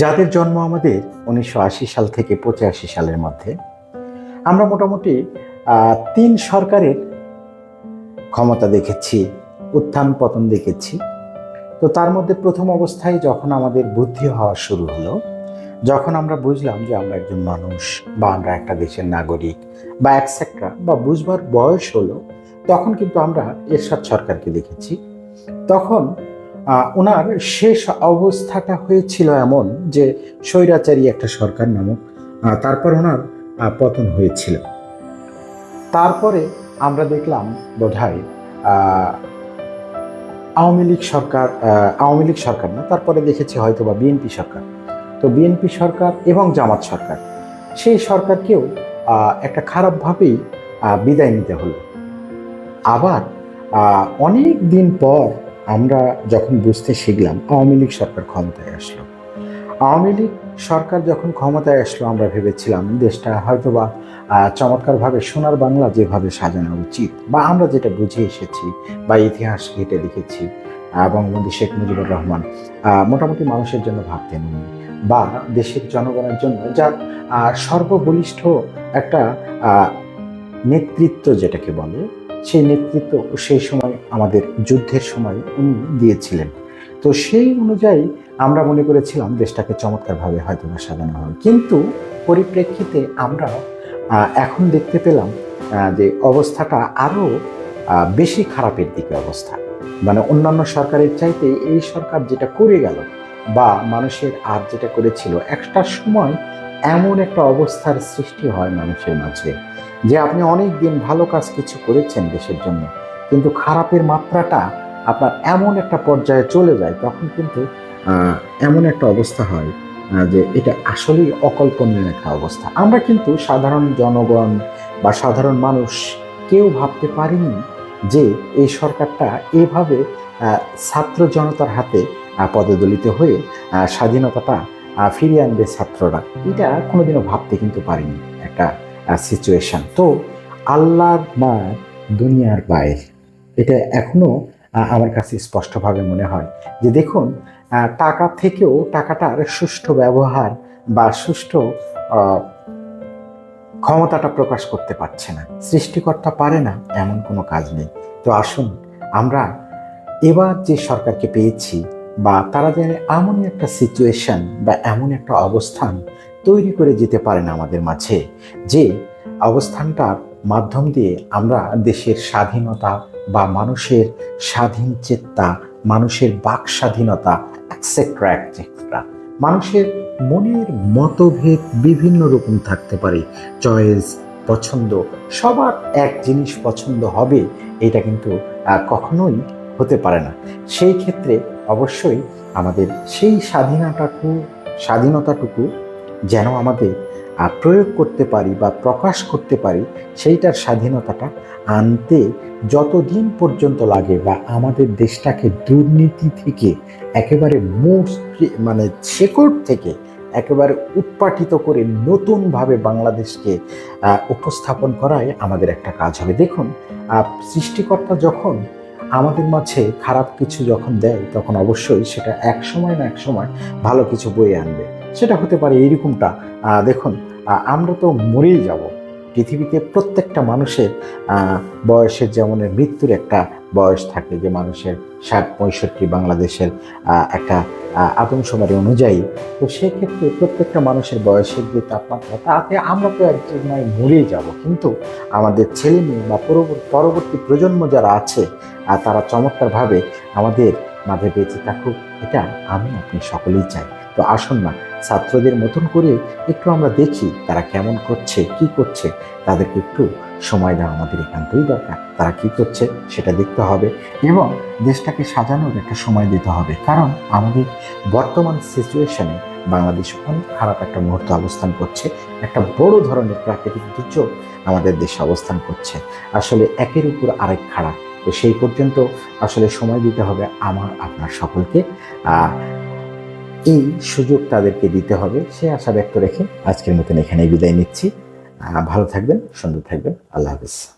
যাদের জন্ম আমাদের উনিশশো আশি সাল থেকে পঁচাশি সালের মধ্যে, আমরা মোটামুটি তিন সরকারের ক্ষমতা দেখেছি, উত্থান পতন দেখেছি। তো তার মধ্যে প্রথম অবস্থায় যখন আমাদের বুদ্ধি হওয়া শুরু হলো, যখন আমরা বুঝলাম যে আমরা একজন মানুষ বা আমরা একটা দেশের নাগরিক বা একসেট্রা বা বুঝবার বয়স হলো, তখন কিন্তু আমরা এরশাদ সরকারকে দেখেছি। তখন ওনার শেষ অবস্থাটা হয়েছিল এমন যে স্বৈরাচারী একটা সরকার নামক তারপর ওনার পতন হয়েছিল। তারপরে আমরা দেখলাম বোধহয় আহ, আওয়ামী লীগ সরকার আওয়ামী লীগ সরকার না তারপরে দেখেছি হয়তো বা বিএনপি সরকার। তো বিএনপি সরকার এবং জামাত সরকার সেই সরকারকেও একটা খারাপভাবেই বিদায় নিতে হলো। আবার অনেক দিন পর আমরা যখন বুঝতে শিখলাম, আওয়ামী লীগ সরকার ক্ষমতায় আসলো। আওয়ামী লীগ সরকার যখন ক্ষমতায় আসলো, আমরা ভেবেছিলাম দেশটা হয়তোবা চমৎকারভাবে সোনার বাংলা যেভাবে সাজানো উচিত বা আমরা যেটা বুঝে এসেছি বা ইতিহাস ঘেটে দেখেছি বঙ্গবন্ধু শেখ মুজিবুর রহমান মোটামুটি মানুষের জন্য ভাবতেন উনি বা দেশের জনগণের জন্য যার সর্ববলিষ্ঠ একটা নেতৃত্ব যেটাকে বলে সেই নেতৃত্ব সেই সময় আমাদের যুদ্ধের সময় উনি দিয়েছিলেন। তো সেই অনুযায়ী আমরা মনে করেছিলাম দেশটাকে চমৎকারভাবে হয়তো বা সাজানো হবে। কিন্তু পরিপ্রেক্ষিতে আমরা এখন দেখতে পেলাম যে অবস্থাটা আরও বেশি খারাপের দিকে অবস্থা। মানে অন্যান্য সরকারের চাইতে এই সরকার যেটা করে গেল বা মানুষের আর যেটা করেছিল, একটা সময় এমন একটা অবস্থার সৃষ্টি হয় মানুষের মাঝে, যে আপনি অনেক দিন ভালো কাজ কিছু করেছেন দেশের জন্য, কিন্তু খারাপের মাত্রাটা আপনার এমন একটা পর্যায়ে চলে যায়, তখন কিন্তু এমন একটা অবস্থা হয় যে এটা আসলেই অকল্পনীয় একটা অবস্থা। আমরা কিন্তু সাধারণ জনগণ বা সাধারণ মানুষ কেউ ভাবতে পারিনি যে এই সরকারটা এভাবে ছাত্র জনতার হাতে পদদলিত হয়ে স্বাধীনতাটা ফিরিয়ে আনবে ছাত্ররা। এটা কোনোদিনও ভাবতে কিন্তু পারিনি একটা সিচুয়েশন তো আল্লাহর মা দুনিয়ার বাইর। এটা এখনও আমার কাছে স্পষ্টভাবে মনে হয় যে দেখুন টাকা থেকেও টাকাটার সুষ্ঠু ব্যবহার বা সুষ্ঠু ক্ষমতাটা প্রকাশ করতে পারছে না। সৃষ্টিকর্তা পারে না, এমন কোনো কাজ নেই। তো আসুন, আমরা এবার যে সরকারকে পেয়েছি বা তারা যেন এমনই একটা সিচুয়েশন বা এমন একটা অবস্থান তৈরি করে যেতে পারেন আমাদের মাঝে, যে অবস্থানটার মাধ্যম দিয়ে আমরা দেশের স্বাধীনতা বা মানুষের স্বাধীন চেত্তা মানুষের বাক স্বাধীনতা অ্যাকসেট্রা অ্যাকসেট্রা মানুষের মনের মতভেদ বিভিন্ন রকম থাকতে পারে চয়েস পছন্দ, সবার এক জিনিস পছন্দ হবে, এটা কিন্তু কখনোই হতে পারে না। সেই ক্ষেত্রে অবশ্যই আমাদের সেই স্বাধীনতাটুকু স্বাধীনতাটুকু যেন আমাদের প্রয়োগ করতে পারি বা প্রকাশ করতে পারি, সেইটার স্বাধীনতাটা আনতে যতদিন পর্যন্ত লাগে বা আমাদের দেশটাকে দুর্নীতি থেকে একেবারে মূল মানে শেকড় থেকে একেবারে উৎপাটিত করে নতুনভাবে বাংলাদেশকে উপস্থাপন করাই আমাদের একটা কাজ হবে। দেখুন সৃষ্টিকর্তা যখন আমাদের মাঝে খারাপ কিছু যখন দেয়, তখন অবশ্যই সেটা এক সময় না এক সময় ভালো কিছু বয়ে আনবে। সেটা হতে পারে এইরকমটা। দেখুন আমরা তো মরেই যাব। পৃথিবীতে প্রত্যেকটা মানুষের বয়সের যেমন মৃত্যুর একটা বয়স থাকে, যে মানুষের ষাট, পঁয়ষট্টি বাংলাদেশের একটা আদমশুমারি অনুযায়ী, তো সেক্ষেত্রে প্রত্যেকটা মানুষের বয়সের যে তাপমাত্রা, তাতে আমরা তো এক সময় মরেই যাব। কিন্তু আমাদের ছেলে মেয়ে বা পরবর্তী প্রজন্ম যারা আছে তারা চমৎকারভাবে আমাদের মাঝে বেঁচে থাকুক, এটা আমি আপনি সকলেই চাই। তো আসুন না ছাত্রদের মতন করে একটু আমরা দেখি তারা কেমন করছে, কি করছে। তাদেরকে একটু সময় দেওয়া আমাদের একান্তই দরকার। তারা কি করছে সেটা দেখতে হবে এবং দেশটাকে সাজানোর একটা সময় দিতে হবে। কারণ আমাদের বর্তমান সিচুয়েশনে বাংলাদেশ অনেক খারাপ একটা মুহূর্ত অবস্থান করছে। একটা বড় ধরনের প্রাকৃতিক দুর্যোগ আমাদের দেশে অবস্থান করছে। আসলে একের উপর আরেক খারাপ। তো সেই পর্যন্ত আসলে সময় দিতে হবে আমার, আপনার সকলকে। এই সুযোগ তাদেরকে দিতে হবে। সে আশা ব্যক্ত রেখে আজকের মতন এখানে বিদায় নিচ্ছি। ভালো থাকবেন, সুন্দর থাকবেন। আল্লাহ হাফিজ।